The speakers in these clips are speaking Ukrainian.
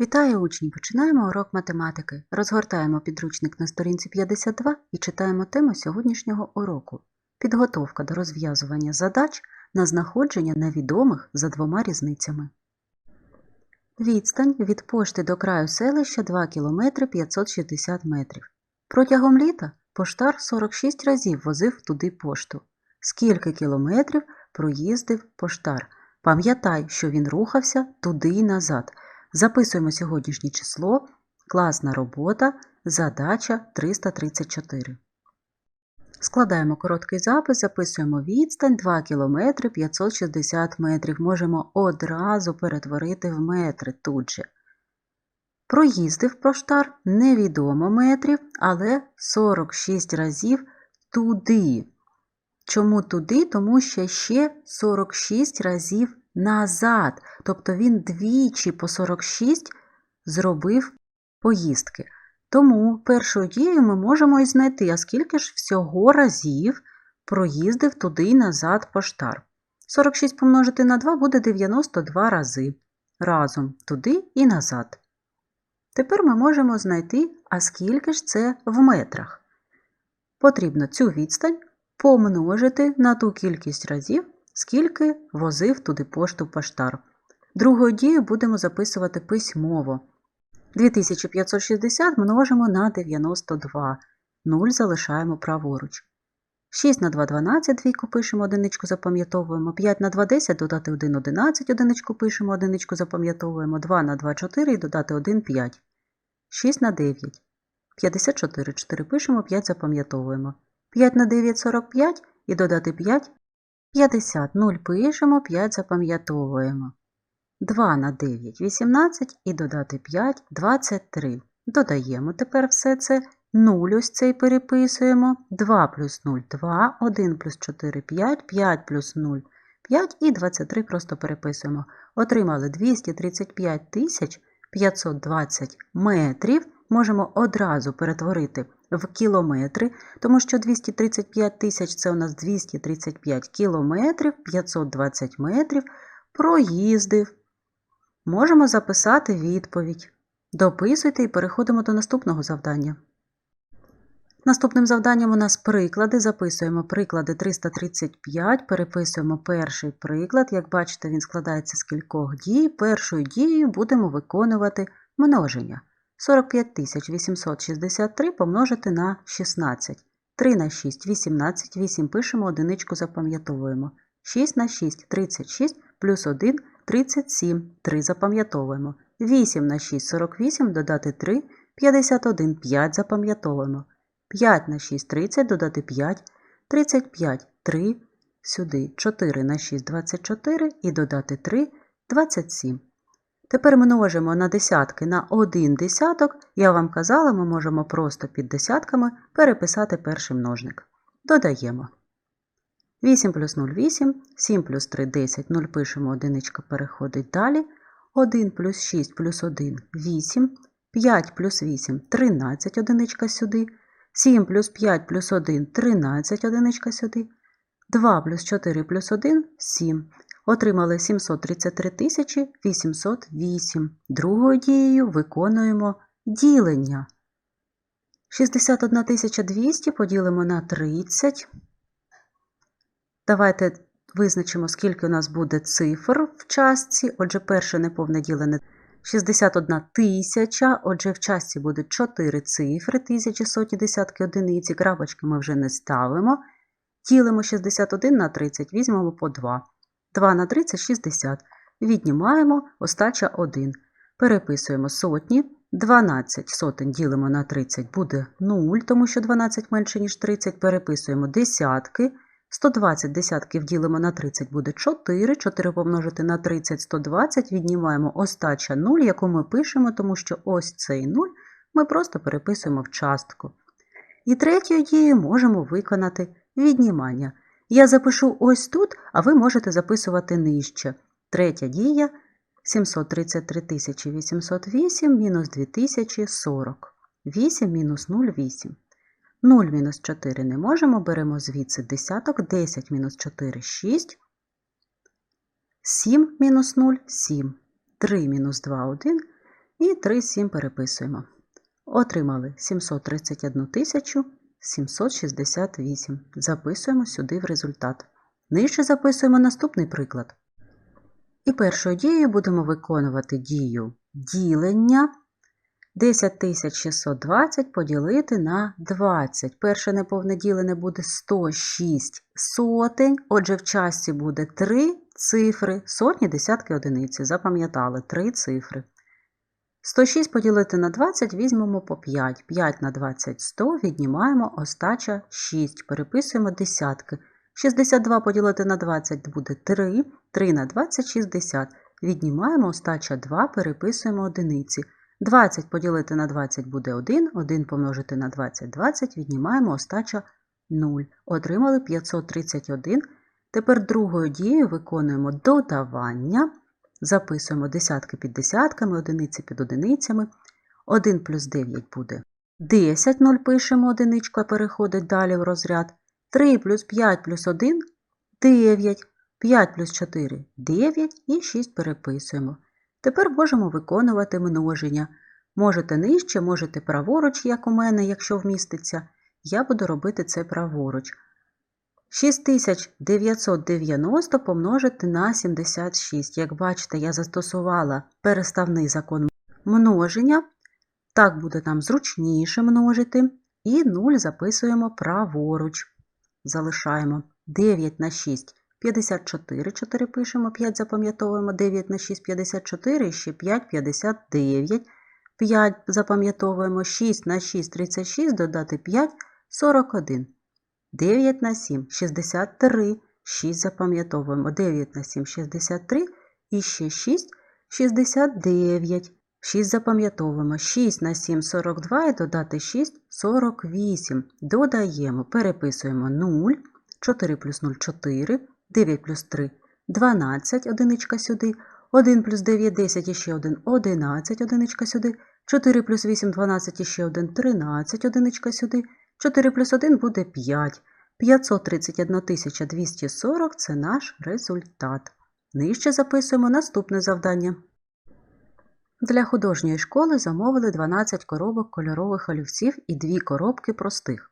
Вітаю учні! Починаємо урок математики. Розгортаємо підручник на сторінці 52 і читаємо тему сьогоднішнього уроку. Підготовка до розв'язування задач на знаходження невідомих за двома різницями. Відстань від пошти до краю селища 2 км 560 метрів. Протягом літа поштар 46 разів возив туди пошту. Скільки кілометрів проїздив поштар? Пам'ятай, що він рухався туди й назад. Записуємо сьогоднішнє число, класна робота, задача 334. Складаємо короткий запис, записуємо відстань 2 км 560 метрів. Можемо одразу перетворити в метри тут же. Проїздив поштар невідомо метрів, але 46 разів туди. Чому туди? Тому що ще 46 разів назад. Тобто він двічі по 46 зробив поїздки. Тому першою дією ми можемо і знайти, а скільки ж всього разів проїздив туди і назад поштар. 46 помножити на 2 буде 92 рази. Разом туди і назад. Тепер ми можемо знайти, а скільки ж це в метрах. Потрібно цю відстань помножити на ту кількість разів, скільки возив туди пошту поштар. Другою дією будемо записувати письмово. 2560 множимо на 92. 0 залишаємо праворуч. 6 на 2 12, двійку пишемо, одиничку запам'ятовуємо. 5 на 2 10, додати 1 11, одиничку пишемо, одиничку запам'ятовуємо. 2 на 2 4 і додати 1 5. 6 на 9. 54, 4 пишемо, 5 запам'ятовуємо. 5 на 9 45 і додати 5 50. 0 пишемо, 5 запам'ятовуємо. 2 на 9 18 і додати 5 23. Додаємо тепер все це. 0 ось цей переписуємо. 2 плюс 0 2, 1 плюс 4 5, 5 плюс 0 5 і 23 просто переписуємо. Отримали 235 тисяч 520 метрів. Можемо одразу перетворити в кілометри, тому що 235 тисяч це у нас 235 кілометрів, 520 метрів проїздив. Можемо записати відповідь. Дописуйте і переходимо до наступного завдання. Наступним завданням у нас приклади. Записуємо приклади 335, переписуємо перший приклад. Як бачите, він складається з кількох дій. Першою дією будемо виконувати множення. 45 863 помножити на 16. 3 на 6 18, 8 пишемо, одиничку запам'ятовуємо. 6 на 6 36 плюс 1 37, 3 запам'ятовуємо. 8 на 6 48, додати 3 51, 5 запам'ятовуємо. 5 на 6 30, додати 5 35, 3 сюди. 4 на 6 24 і додати 3 27. Тепер множимо на десятки на один десяток. Я вам казала, ми можемо просто під десятками переписати перший множник. Додаємо. 8 плюс 0 8, 7 плюс 3 10, 0 пишемо, одиничка переходить далі. 1 плюс 6 плюс 1 8, 5 плюс 8 13 одиничка сюди. 7 плюс 5 плюс 1 13 одиничка сюди. 2 плюс 4 плюс 1 7. Отримали 733 тисячі 808. Другою дією виконуємо ділення. 61 200 поділимо на 30. Давайте визначимо, скільки у нас буде цифр в частці. Отже, перше неповне ділене 61 тисяча. Отже, в частці буде 4 цифри, тисячі, сотні, десятки, одиниці. Крапочки ми вже не ставимо. Ділимо 61 на 30, візьмемо по 2. 2 на 30 – 60. Віднімаємо остача 1. Переписуємо сотні. 12 сотень ділимо на 30 буде 0, тому що 12 менше, ніж 30. Переписуємо десятки. 120 десятків ділимо на 30 буде 4. 4 помножити на 30 – 120. Віднімаємо остача 0, яку ми пишемо, тому що ось цей 0 ми просто переписуємо в частку. І третьою дією можемо виконати віднімання. Я запишу ось тут, а ви можете записувати нижче. Третя дія 733 808 мінус 2040. 8 мінус 0 – 8. 0 мінус 4 не можемо, беремо звідси десяток, 10 мінус 4 – 6. 7 мінус 0 – 7. 3 мінус 2 – 1. І 3 7 переписуємо. Отримали 731 тисячу 768. Записуємо сюди в результат. Нижче записуємо наступний приклад. І першою дією будемо виконувати дію ділення 10620 поділити на 20. Перше неповне ділене буде 106 сотень. Отже, в часті буде 3 цифри, сотні, десятки, одиниці. Запам'ятали 3 цифри. 106 поділити на 20 візьмемо по 5. 5 на 20 100, віднімаємо остача 6. Переписуємо десятки. 62 поділити на 20 буде 3. 3 на 20 60. Віднімаємо остача 2, переписуємо одиниці. 20 поділити на 20 буде 1, 1 помножити на 20 20, віднімаємо остача 0. Отримали 531. Тепер другою дією виконуємо додавання. Записуємо десятки під десятками, одиниці під одиницями. 1 плюс 9 буде 10, 0 пишемо одиничка, переходить далі в розряд. 3 плюс 5 плюс 1 9. 5 плюс 4 9 і 6 переписуємо. Тепер можемо виконувати множення. Можете нижче, можете праворуч, як у мене, якщо вміститься. Я буду робити це праворуч. 6990 помножити на 76. Як бачите, я застосувала переставний закон множення. Так буде нам зручніше множити. І 0 записуємо праворуч. Залишаємо 9 на 6 54, 4 пишемо, 5 запам'ятовуємо, 9 на 6 54, і ще 5 59, 5 запам'ятовуємо, 6 на 6 36, додати 5 41. 9 на 7 63, 6 запам'ятовуємо, 9 на 7 63, і ще 6 69. 6 запам'ятовуємо, 6 на 7 42 і додати 6 48. Додаємо, переписуємо 0, 4 плюс 0 4, 9 плюс 3 12, одиничка сюди, 1 плюс 9 10 і ще 1 11, одиничка сюди, 4 плюс 8 12 і ще 1 13, одиничка сюди, 4 плюс 1 буде 5. 531 240 – це наш результат. Нижче записуємо наступне завдання. Для художньої школи замовили 12 коробок кольорових олівців і 2 коробки простих.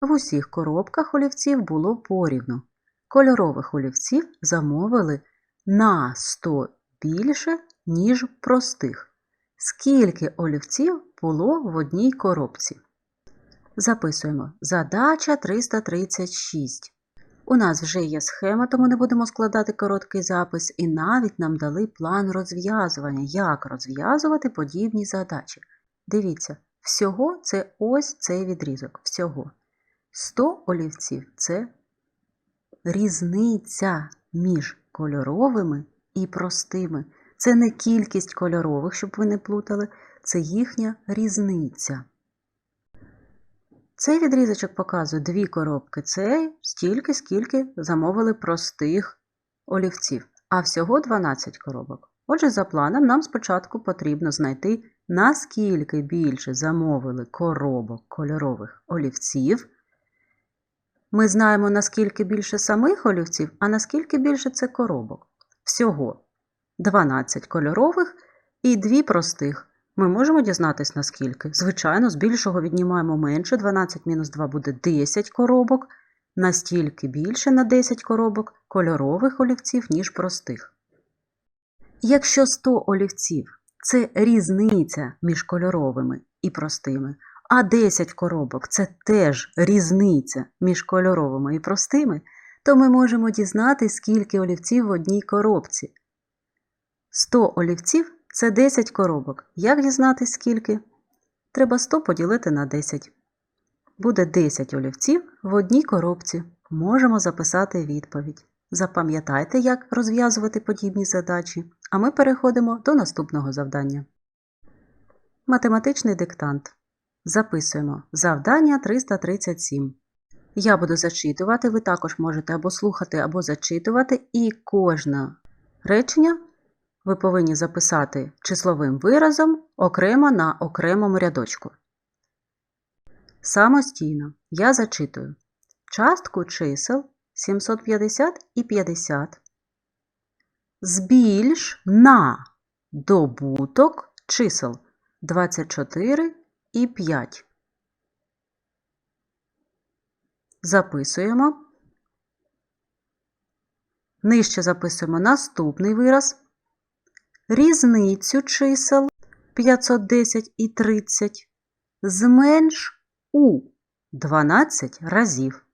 В усіх коробках олівців було порівну. Кольорових олівців замовили на 100 більше, ніж простих. Скільки олівців було в одній коробці? Записуємо. Задача 336. У нас вже є схема, тому не будемо складати короткий запис, і навіть нам дали план розв'язування, як розв'язувати подібні задачі. Дивіться, всього це ось цей відрізок. Всього. 100 олівців це різниця між кольоровими і простими. Це не кількість кольорових, щоб ви не плутали, це їхня різниця. Цей відрізочок показує дві коробки. Це стільки, скільки замовили простих олівців, а всього 12 коробок. Отже, за планом нам спочатку потрібно знайти, наскільки більше замовили коробок кольорових олівців. Ми знаємо, наскільки більше самих олівців, а наскільки більше це коробок. Всього 12 кольорових і 2 простих. Ми можемо дізнатись наскільки. Звичайно, з більшого віднімаємо менше. 12 мінус 2 буде 10 коробок. Настільки більше на 10 коробок кольорових олівців, ніж простих. Якщо 100 олівців це різниця між кольоровими і простими, а 10 коробок це теж різниця між кольоровими і простими, то ми можемо дізнатись, скільки олівців в одній коробці. 100 олівців це 10 коробок. Як дізнатись скільки? Треба 100 поділити на 10. Буде 10 олівців в одній коробці. Можемо записати відповідь. Запам'ятайте, як розв'язувати подібні задачі, а ми переходимо до наступного завдання. Математичний диктант. Записуємо завдання 337. Я буду зачитувати, ви також можете або слухати, або зачитувати, і кожне речення ви повинні записати числовим виразом окремо на окремому рядочку. Самостійно я зачитую частку чисел 750 і 50 збільш на добуток чисел 24 і 5. Записуємо. Нижче записуємо наступний вираз. Різницю чисел 510 і 30 зменш у 12 разів.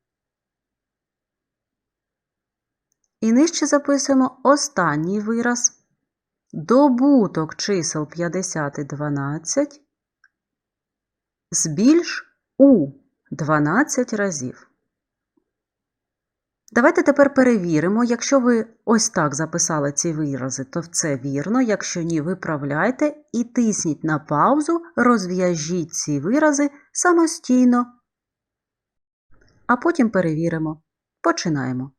І нижче записуємо останній вираз. Добуток чисел 50 і 12 збільш у 12 разів. Давайте тепер перевіримо, якщо ви ось так записали ці вирази, то це вірно. Якщо ні, виправляйте і тисніть на паузу, розв'яжіть ці вирази самостійно. А потім перевіримо. Починаємо.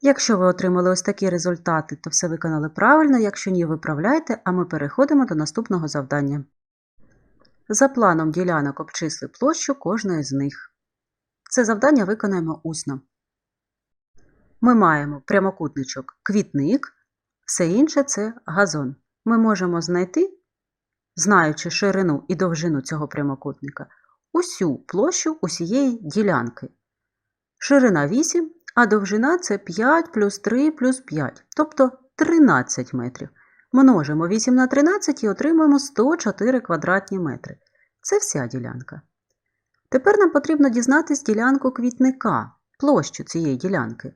Якщо ви отримали ось такі результати, то все виконали правильно. Якщо ні, виправляйте, а ми переходимо до наступного завдання. За планом ділянок обчисли площу кожної з них. Це завдання виконаємо усно. Ми маємо прямокутничок квітник, все інше це газон. Ми можемо знайти, знаючи ширину і довжину цього прямокутника, усю площу усієї ділянки. Ширина 8, а довжина це 5 плюс 3 плюс 5, тобто 13 метрів. Множимо 8 на 13 і отримуємо 104 квадратні метри. Це вся ділянка. Тепер нам потрібно дізнатись ділянку квітника, площу цієї ділянки.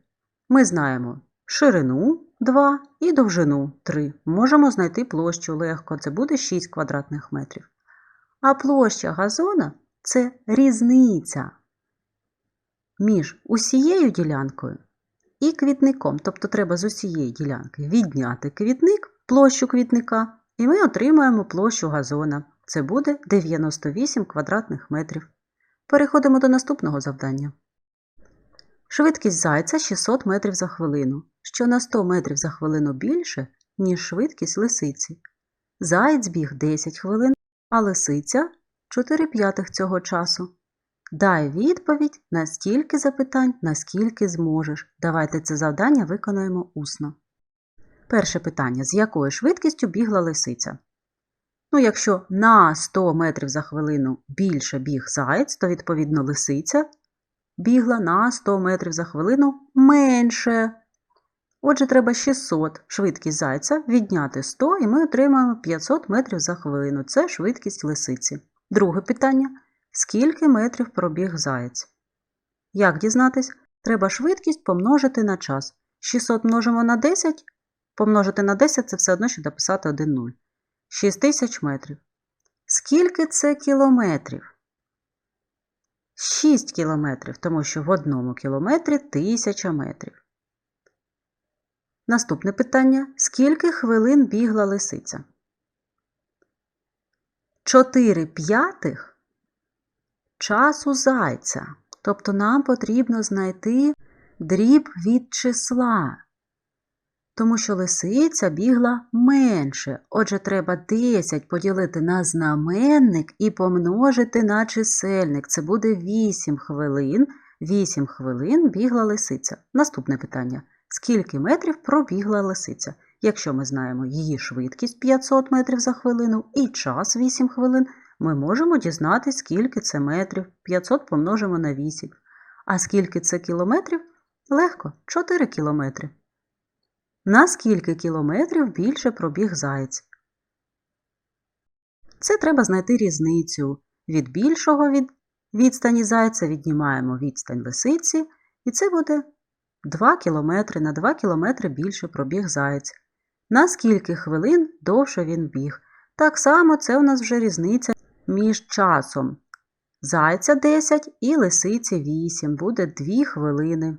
Ми знаємо ширину 2 і довжину 3. Можемо знайти площу легко, це буде 6 квадратних метрів. А площа газона це різниця між усією ділянкою і квітником. Тобто треба з усієї ділянки відняти квітник, площу квітника, і ми отримаємо площу газона. Це буде 98 квадратних метрів. Переходимо до наступного завдання. Швидкість зайця 600 метрів за хвилину, що на 100 метрів за хвилину більше, ніж швидкість лисиці. Заєць біг 10 хвилин, а лисиця 4 п'ятих цього часу. Дай відповідь на стільки запитань, наскільки зможеш. Давайте це завдання виконаємо усно. Перше питання: з якою швидкістю бігла лисиця? Ну, якщо на 100 метрів за хвилину більше біг заєць, то відповідно лисиця бігла на 100 метрів за хвилину менше. Отже, треба 600 швидкість зайця відняти 100, і ми отримаємо 500 метрів за хвилину. Це швидкість лисиці. Друге питання: скільки метрів пробіг заєць? Як дізнатись? Треба швидкість помножити на час. 600 множимо на 10, помножити на 10 це все одно, що дописати 1 0. 6 тисяч метрів. Скільки це кілометрів? 6 кілометрів, тому що в одному кілометрі тисяча метрів. Наступне питання: скільки хвилин бігла лисиця? 4 п'ятих часу зайця. Тобто нам потрібно знайти дріб від числа. Тому що лисиця бігла менше. Отже, треба 10 поділити на знаменник і помножити на чисельник. Це буде 8 хвилин. 8 хвилин бігла лисиця. Наступне питання: скільки метрів пробігла лисиця? Якщо ми знаємо її швидкість 500 метрів за хвилину і час 8 хвилин, ми можемо дізнатися, скільки це метрів. 500 помножимо на 8. А скільки це кілометрів? Легко 4 кілометри. На скільки кілометрів більше пробіг заєць? Це треба знайти різницю. Від більшого від відстані зайця віднімаємо відстань лисиці, і це буде 2 кілометри. На 2 кілометри більше пробіг заєць. На скільки хвилин довше він біг. Так само це у нас вже різниця між часом. Зайця 10 і лисиці 8 буде 2 хвилини.